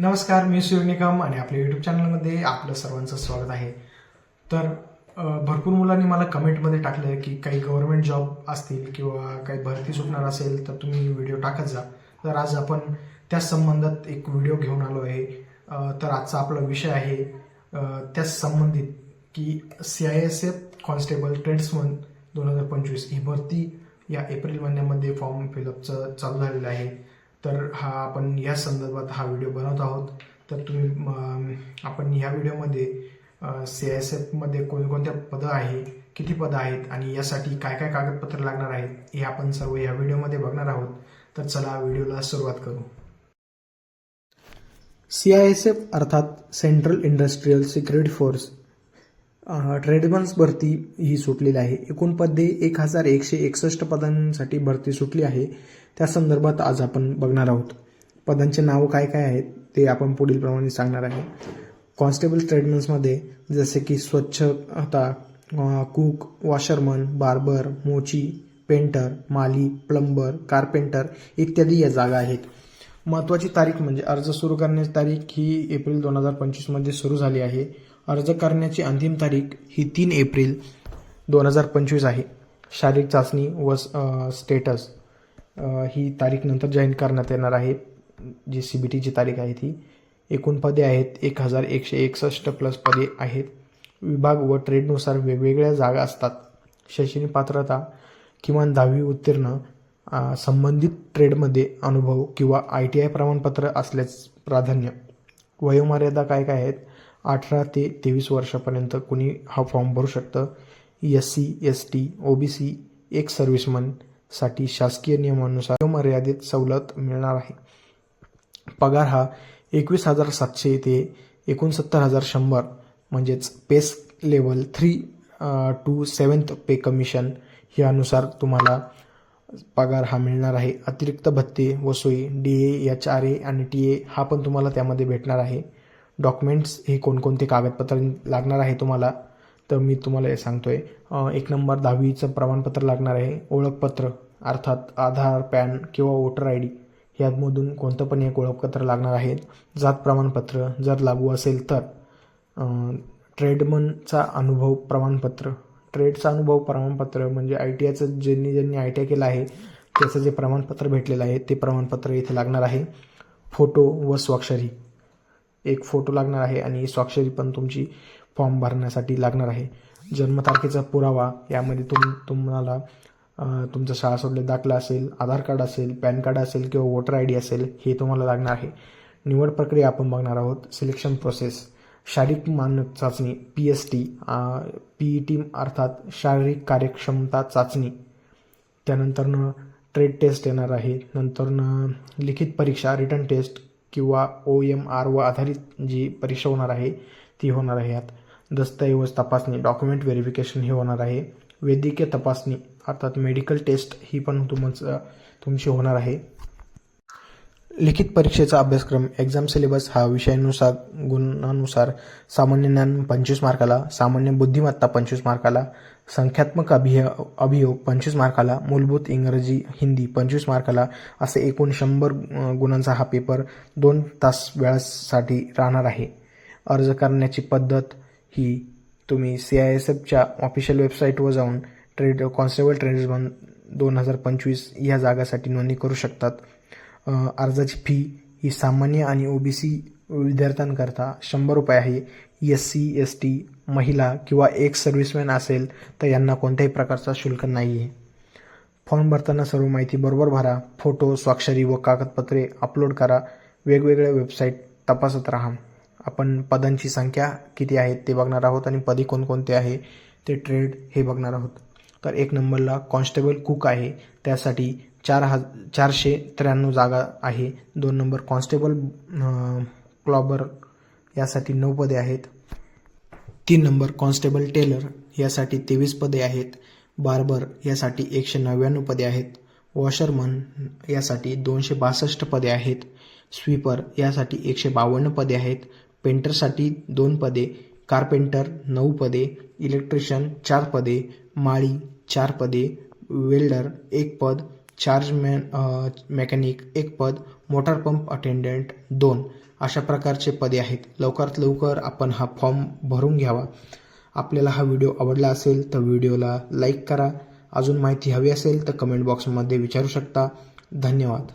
नमस्कार मी सूर्य निकम आणि आपल्या युट्यूब चॅनलमध्ये आपलं सर्वांचं स्वागत आहे. तर भरपूर मुलांनी मला कमेंटमध्ये टाकलं की काही गव्हर्नमेंट जॉब असतील किंवा काही भरती सुटणार असेल तर तुम्ही व्हिडिओ टाकत जा. तर आज आपण त्या संबंधात एक व्हिडिओ घेऊन आलो आहे. तर आजचा आपला विषय आहे त्या संबंधित की C I S F constable tradesman दोन हजार पंचवीस ही भरती या एप्रिल महिन्यामध्ये फॉर्म फिलअपचं चालू झालेलं आहे. तर हा आपण या संदर्भात हा व्हिडिओ बनवत आहोत. तर तुम्ही आपण या व्हिडिओमध्ये सी एस एफमध्ये कोणकोणत्या पदं आहे किती पदं आहेत आणि यासाठी काय काय कागदपत्र लागणार आहेत हे आपण सर्व या व्हिडिओमध्ये बघणार आहोत. तर चला व्हिडिओला सुरुवात करू. सी आय एस एफ अर्थात central industrial security force tradesmen भरती ही सुटलेली आहे. एकूण पदे एक हजार एकशे एकसष्ट पदांसाठी भरती सुटली आहे. त्या संदर्भात आज आपण बघणार आहोत. पदांचे नाव काय काय आहेत ते आपण पुढील प्रमाणे सांगणार आहे. कॉन्स्टेबल ट्रेडमन्समध्ये जसे की स्वच्छता आता कुक वॉशरमन बार्बर मोची पेंटर माली प्लंबर कार्पेंटर इत्यादी या जागा आहेत. महत्त्वाची तारीख म्हणजे अर्ज सुरू करण्याची तारीख ही एप्रिल दोन हजार पंचवीसमध्ये सुरू झाली आहे. अर्ज करण्याची अंतिम तारीख ही तीन एप्रिल दोन हजार पंचवीस आहे. शारीरिक चाचणी व स्टेटस ही तारीख नंतर जाहीर करण्यात येणार आहे. जी सी बी टीची तारीख आहे ती एकूण पदे आहेत एक हजार एकशे एकसष्ट प्लस पदे आहेत. विभाग व ट्रेडनुसार वेगवेगळ्या जागा असतात. शैक्षणिक पात्रता किमान दहावी उत्तीर्ण संबंधित ट्रेडमध्ये अनुभव किंवा आय टी आय प्रमाणपत्र असल्यास प्राधान्य. वयोमर्यादा काय काय आहेत? अठरा ते तेवीस वर्षापर्यंत कुणी हा फॉर्म भरू शकतं? S C S T O B C एक सर्व्हिसमनसाठी शासकीय नियमानुसार मर्यादित सवलत मिळणार आहे. पगार हा एकवीस हजार सातशे ते एकोणसत्तर हजार शंभर म्हणजेच पेस level three two seventh pay commission यानुसार तुम्हाला पगार हा मिळणार आहे. अतिरिक्त भत्ते व सोयी D A H R A आणि टी ए हा पण तुम्हाला त्यामध्ये भेटणार आहे. डॉक्युमेंट्स हे कोणकोणते कागदपत्र लागणार आहे तुम्हाला तर मी तुम्हाला हे सांगतो आहे एक नंबर दहावीचं प्रमाणपत्र लागणार आहे. ओळखपत्र अर्थात आधार पॅन किंवा वोटर आय डी यामधून कोणतं पण एक ओळखपत्र लागणार आहे. जात प्रमाणपत्र जर लागू असेल तर ट्रेडमनचा अनुभव प्रमाणपत्र. ट्रेडचा अनुभव प्रमाणपत्र म्हणजे आय टी आयचं ज्यांनी ज्यांनी आय टी आय केलं आहे त्याचं जे प्रमाणपत्र भेटलेलं आहे ते प्रमाणपत्र इथे लागणार आहे. फोटो व स्वाक्षरी. एक फोटो लागणार आहे आणि स्वाक्षरी पण तुमची फॉर्म भरण्यासाठी लागणार आहे. जन्मतारखेचा पुरावा यामध्ये तुम तुम्हाला तुमचा शाळा सोडले दाखला असेल आधार कार्ड असेल पॅन कार्ड असेल किंवा वोटर आय डी असेल हे तुम्हाला लागणार आहे. निवड प्रक्रिया आपण बघणार आहोत. सिलेक्शन प्रोसेस शारीरिक मानक चाचणी P S T P E T अर्थात शारीरिक कार्यक्षमता चाचणी. त्यानंतरनं ट्रेड टेस्ट येणार आहे. नंतरनं लिखित परीक्षा रिटर्न टेस्ट किंवा ओ एम आर व आधारित जी परीक्षा होणार आहे ती होणार आहे यात. दस्तऐवज तपासणी डॉक्युमेंट व्हेरिफिकेशन हे होणार आहे. वैद्यकीय तपासणी अर्थात मेडिकल टेस्ट ही पण तुमचं तुमची होणार आहे. लिखित परीक्षेचा अभ्यासक्रम एक्झाम सिलेबस हा विषयानुसार गुणानुसार सामान्य ज्ञान पंचवीस मार्काला सामान्य बुद्धिमत्ता पंचवीस मार्काला संख्यात्मक अभिय अभियोग पंचवीस मार्काला मूलभूत इंग्रजी हिंदी पंचवीस मार्काला असे एकूण शंभर गुणांचा हा पेपर दोन तास वेळासाठी राहणार आहे. अर्ज करण्याची पद्धत ही तुम्ही सी आय एस एफच्या ऑफिशियल वेबसाईटवर जाऊन ट्रेड कॉन्स्टेबल ट्रेडर्स दोन हजार पंचवीस या जागासाठी नोंदणी करू शकतात. अर्जाची फी ही सामान्य आणि ओबीसी विद्यार्थ्यांकरता शंभर रुपये आहे. एस सी एस टी महिला किंवा एक सर्व्हिसमॅन असेल तर यांना कोणत्याही प्रकारचा शुल्क नाही आहे फॉर्म भरताना सर्व माहिती बरोबर भरा. फोटो स्वाक्षरी व कागदपत्रे अपलोड करा. वेगवेगळ्या वेबसाईट तपासत राहा. आपण पदांची संख्या किती आहे ते बघणार आहोत आणि पदी कोणकोणते आहे ते ट्रेड हे बघणार आहोत. तर एक नंबरला कॉन्स्टेबल कुक आहे. त्यासाठी चार हज चारशे त्र्याण्णव जागा आहे. दोन नंबर कॉन्स्टेबल क्लॉबर यासाठी नऊ पदे आहेत. तीन नंबर कॉन्स्टेबल टेलर यासाठी तेवीस पदे आहेत. बार्बर यासाठी एकशे नव्याण्णव पदे आहेत. वॉशरमन यासाठी दोनशे बासष्ट पदे आहेत. स्वीपर यासाठी एकशे बावन्न पदे आहेत. पेंटरसाठी दोन पदे कार्पेंटर नऊ पदे इलेक्ट्रिशियन चार पदे माळी चार पदे वेल्डर एक पद चार्ज मॅन मेकॅनिक एक पद मोटार पंप अटेंडंट दोन अशा प्रकारचे पदे आहेत. लवकरात लवकर आपण हा फॉर्म भरून घ्यावा. आपल्याला हा व्हिडिओ आवडला असेल तर व्हिडिओला लाईक करा. अजून माहिती हवी असेल तर कमेंट बॉक्समध्ये विचारू शकता. धन्यवाद.